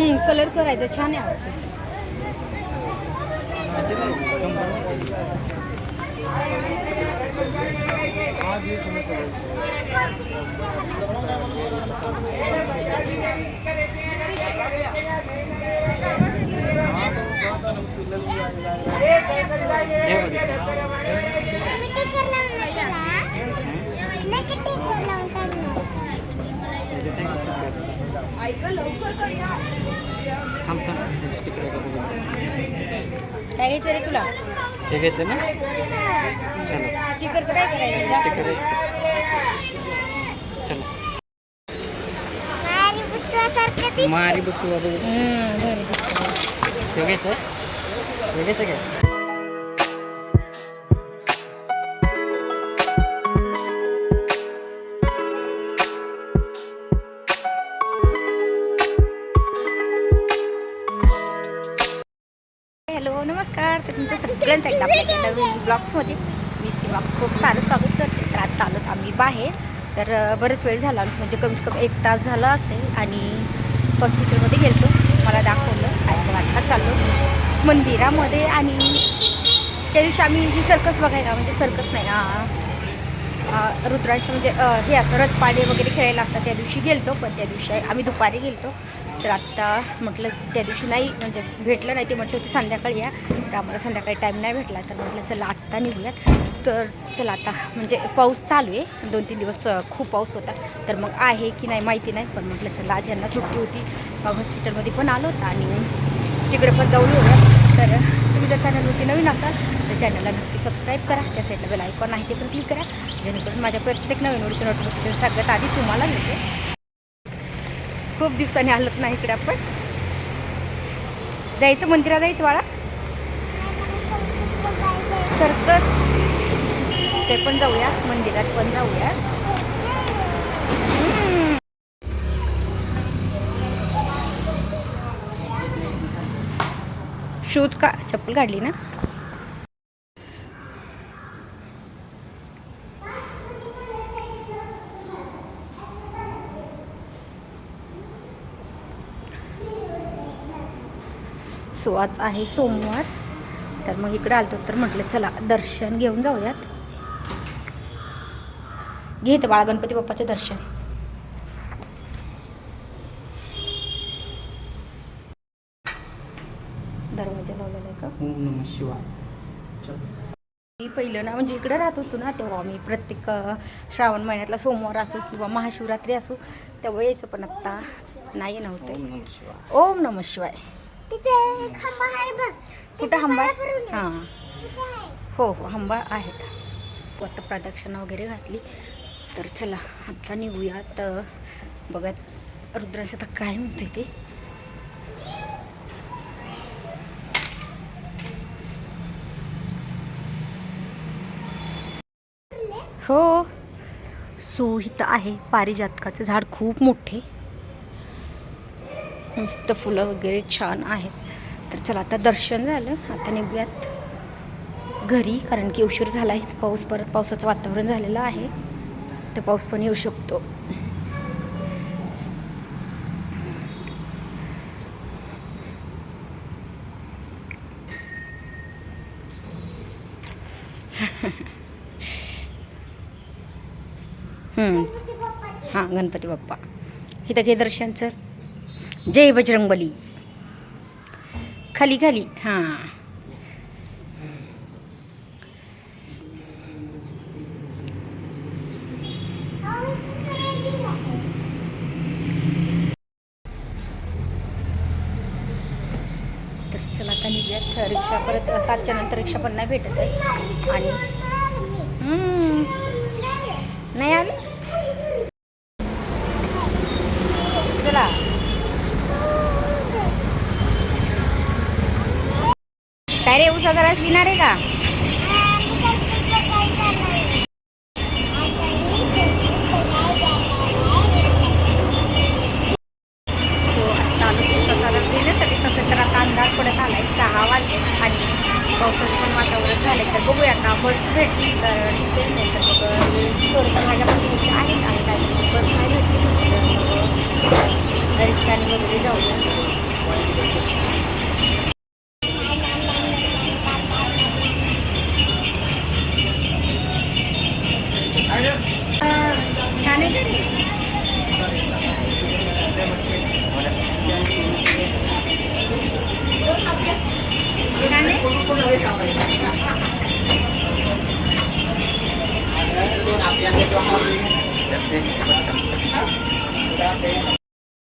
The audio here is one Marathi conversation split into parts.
हम्म, कलर करायचा छान आहे आवडते. काय घ्यायचं रे तुला? हे घ्यायचं ना? चलो. स्टिकरचं काय करायचं? स्टिकर चलो. मारी बुच्चू बाबू हम्म, बरं. हे घ्यायचं? हे घ्यायचं काय? ब्लॉग्समध्ये मी सीमा खूप सारं स्वागत करते. तर आता आलोत आम्ही बाहेर. तर बरंच वेळ झाला. म्हणजे कमीत कमी एक तास झाला असेल आणि हॉस्पिटलमध्ये गेलतो. मला दाखवलं आणि मग चाललो मंदिरामध्ये आणि त्या दिवशी आम्ही ही सर्कस बघायला. म्हणजे सर्कस नाही ना रुद्राक्ष म्हणजे हे असं रथपाडे वगैरे खेळायला असतात. त्या दिवशी गेलतो. पण त्या दिवशी आम्ही दुपारी गेलतो. तर आत्ता म्हटलं त्या दिवशी नाही म्हणजे भेटलं नाही ते म्हटलं होतं संध्याकाळी या. तर आम्हाला संध्याकाळी टाईम नाही भेटला. तर म्हटलं चला आत्ता निघूयात. तर चला आता म्हणजे पाऊस चालू आहे. दोन तीन दिवस खूप पाऊस होता. तर मग आहे की नाही माहिती नाही. पण म्हटलं चला आज यांना सुट्टी होती. मग हॉस्पिटलमध्ये पण आलो होता आणि तिकडे पण जाऊन होतं तर तुम्ही जर चॅनलवरती नवीन असाल तर चॅनलला नक्की सबस्क्राईब करा. त्या साईडला बेल आयकॉन आहे ते पण क्लिक करा. जेणेकरून माझ्या प्रत्येक नवीन व्हिडिओचं नोटिफिकेशन सगळ्यात आधी तुम्हाला मिळते खूप दिवसांनी आलत नाही इकडे आपण. जायचं मंदिरात जायचं बाळा? सर्कस ते पण जाऊया मंदिरात पण जाऊया शूज का चप्पल काढली ना? सो आज आहे सोमवार. तर मग इकडे आलतो तर म्हटलं चला दर्शन घेऊन जाऊयात. घेते बाळा गणपती बाप्पाचे दर्शन. दरवाजा लावलेला आहे का? ओम नम शिवाय. मी पहिलं ना म्हणजे इकडे राहत होतो ना तेव्हा मी प्रत्येक श्रावण महिन्यातला सोमवार असो किंवा महाशिवरात्री असो तेव्हा यायचं पण आत्ता नाही नव्हते. ओम नम शिवाय. ओम नम शिवाय कुठं हंबा हां. हो हो हंबा आहे. तो आता प्रदक्षिणा वगैरे घातली. तर चला आता निघूयात अ, बघत रुद्रांश आता काय म्हणते ते. हो. सो इथं आहे पारिजातकाचं झाड. खूप मोठे. मस्त फुलं वगैरे छान आहेत. तर चला आता दर्शन झालं. आता निघूयात घरी कारण की उशीर झाला आहे पाऊस परत पावसाचं वातावरण झालेलं आहे. तर पाऊस पण येऊ शकतो. हां गणपती बाप्पा. इथं घे दर्शन सर जय बजरंगबली. खाली खाली. हां. तर चला आता निघूयात. रिक्षा परत सातच्या नंतर रिक्षा पण नाही भेटत आहे. आणि हम्म. नाही आलं चला काय रे उसा जरा पिणार आहे का सो आता आलो उसाचा रस घेण्यासाठी तसं तर आता अंधार हो, पडत आलाय. सहा वाजले आणि पावसाचं पण वातावरण झालं तर बघूया आता बस भेटली तर ठीक आहे नाही तर मग थोडंसं माझ्या पत्नीची आहेत आणि काय? बस नाही भेटली. रिक्षाने वगैरे जाऊया.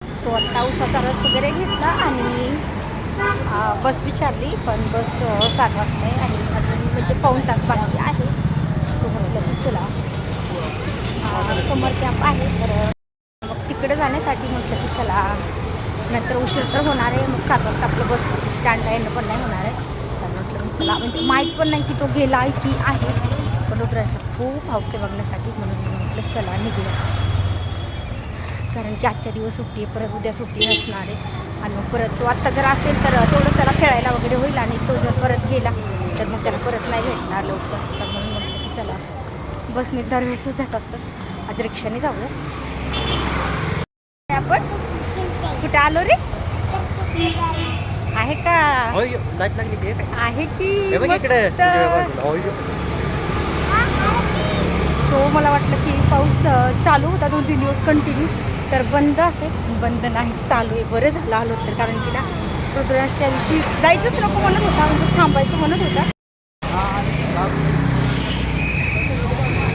सो आत्ता उसाचा रस वगैरे घेतला आणि बस विचारली पण बस सात वाजता आहे आणि अजून म्हणजे पाऊन तास बाकी आहे. सो म्हटलं चला. समर कॅम्प आहे तर मग तिकडे जाण्यासाठी म्हटलं की चला नंतर उशीर तर होणार आहे मग सात वाजता आपलं बस स्टँडला येणं पण नाही होणार आहे. तर म्हटलं मग चला म्हणजे माहीत पण नाही की तो गेला आहे की आहे. पण रुद्राला खूप हौस आहे बघण्यासाठी म्हणून म्हटलं चला निघूया. कारण की आजच्या दिवस सुट्टी आहे परत उद्या सुट्टी असणार आहे. आणि मग परत तो आत्ता जर असेल तर तेवढं त्याला खेळायला वगैरे होईल आणि तो जर परत गेला तर मग त्याला परत नाही भेटणार लवकर. तर म्हणून म्हटलं की चला बसने दरवेळेसच जात असतं. आज रिक्षाने जाऊया आपण? कुठे आलो रे? आहे का? आहे की. सो मला वाटलं की पाऊस चालू होता दोन तीन दिवस कंटिन्यू तर बंद असेल. बंद नाही चालू आहे. बरं झालं आलो तर. कारण की ना रुद्राज त्या दिवशी जायचंच नको म्हणत होता. म्हणजे थांबायचं म्हणत होता.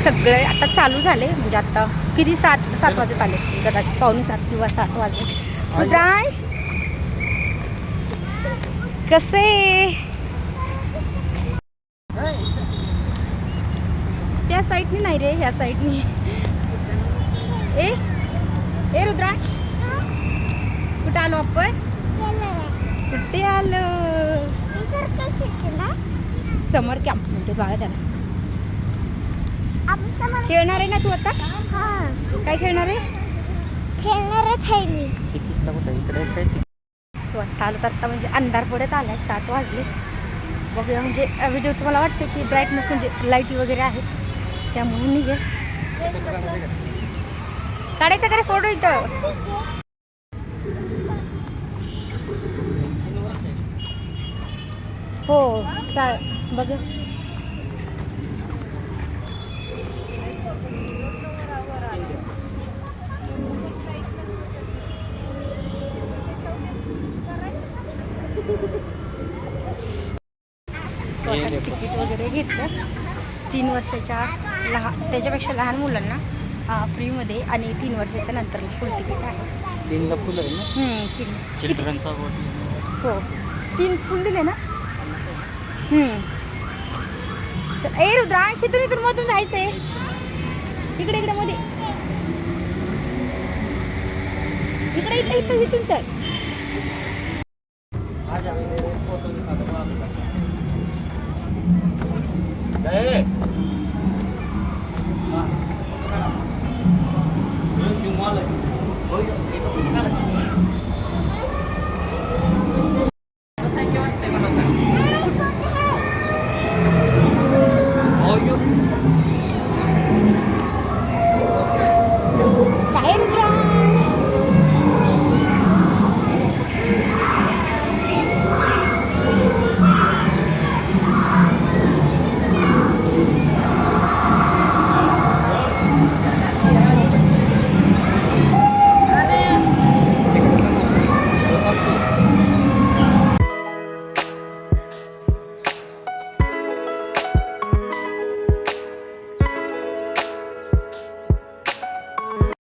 सगळे आता चालू झाले म्हणजे आता किती सात सात वाजत आले असतील? कदाचित पावणे सात किंवा सात वाजले. रुद्रांश कसे त्या साईडनी नाही रे ह्या साईडनी. ए ए रुद्रांश कुठं आलो आपण? कुठे आलो? समर कॅम्प म्हणते बाळा त्याला खेळणार आहे ना तू आता? काय खेळणार आहे? खेळणारच आहे मी सो आत्ता आलो तर आत्ता म्हणजे अंधार पडत आलाय सात वाजले बघूया म्हणजे व्हिडिओ तुम्हाला वाटतं की ब्राईटनेस म्हणजे लाईटी वगैरे आहेत त्यामुळे निघे काढायचा का रे फोटो इथं? हो सा बघ स्वतः तिकीट वगैरे घेतलं. तीन वर्षाच्या लहान त्याच्यापेक्षा लहान मुलांना फ्रीमध्ये आणि तीन वर्षाच्या नंतर फुल तिकीट आहे. तीनला फुलं आहे ना? हम्म, तीन. चिल्ड्रनचा हो. तीन फुल दिले ना? ए रुद्रांश इथून इथून मधून जायचं आहे. इकडे इकडे मध्ये. इकडे इकडे इथं इथून चल เออ